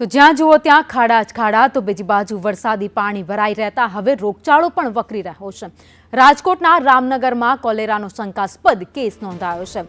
તો જ્યાં જુઓ ત્યાં ખાડા જ ખાડા, તો બીજી બાજુ વરસાદી પાણી ભરાઈ રહેતા હવે રોગચાળો પણ વકરી રહ્યો છે. રાજકોટના રામનગરમાં કોલેરાનો શંકાસ્પદ કેસ નોંધાયો છે.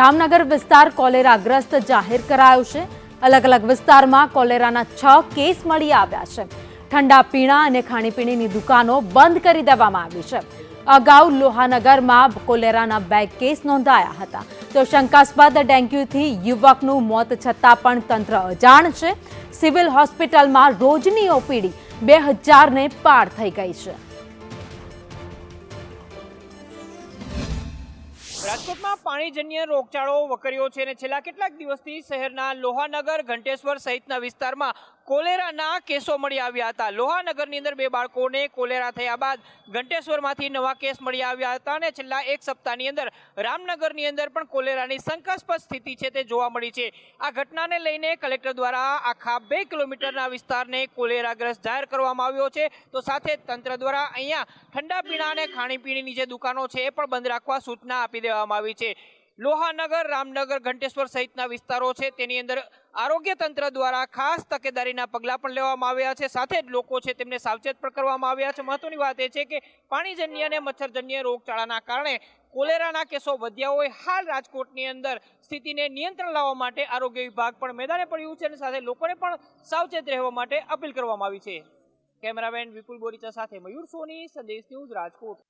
રામનગર વિસ્તાર કોલેરાગ્રસ્ત જાહેર કરાયો છે. અલગ અલગ વિસ્તારમાં કોલેરાના છ કેસ મળી આવ્યા છે. ઠંડા પીણા અને ખાણીપીણીની દુકાનો બંધ કરી દેવામાં આવી છે. અગાઉ લોહાનગરમાં કોલેરાના બે કેસ નોંધાયા હતા. તો શંકાસ્પદ ડેન્ગ્યુથી યુવકનું મોત છતાં પણ તંત્ર અજાણ છે. સિવિલ હોસ્પિટલમાં રોજની ઓપીડી બે હજારને પાર થઈ ગઈ છે. રાજકોટમાં પાણીજન્ય રોગચાળો વકર્યો છે અને છેલ્લા કેટલાક દિવસથી શહેરના લોહાનગર ઘંટેશ્વર સહિતના વિસ્તારમાં કોલેરાના કેસો મળી આવ્યા હતા. લોહાનગરની અંદર બે બાળકોને કોલેરા થયા બાદ ઘંટેશ્વરમાંથી નવા કેસ મળી આવ્યા હતા અને છેલ્લા એક સપ્તાહની અંદર રામનગરની અંદર પણ કોલેરાની શંકાસ્પદ સ્થિતિ છે તે જોવા મળી છે. આ ઘટનાને લઈને કલેક્ટર દ્વારા આખા બે કિલોમીટરના વિસ્તારને કોલેરાગ્રસ્ત જાહેર કરવામાં આવ્યો છે. તો સાથે તંત્ર દ્વારા અહીંયા ઠંડા પીણા અને ખાણીપીણીની જે દુકાનો છે એ પણ બંધ રાખવા સૂચના આપી દેવામાં આવી છે. લોહાનગર, રામનગર, ઘંટેશ્વર સહિતના વિસ્તારો છે. તેની અંદર આરોગ્ય તંત્ર દ્વારા ખાસ તકેદારીના પગલાં પણ લેવામાં આવ્યા છે. સાથે જ લોકો છે તેમને સાવચેત પણ કરવામાં આવ્યા છે. મહત્વની વાત એ છે કે પાણીજન્ય અને મચ્છરજન્ય રોગચાળાના કારણે કોલેરાના કેસો વધ્યા હોય. હાલ રાજકોટની અંદર સ્થિતિને નિયંત્રણ લાવવા માટે આરોગ્ય વિભાગ પણ મેદાને પડ્યું છે અને સાથે લોકોને પણ સાવચેત રહેવા માટે અપીલ કરવામાં આવી છે. કેમેરામેન વિપુલ બોરીચા સાથે મયુર સોની, સંદેશ ન્યૂઝ રાજકોટ.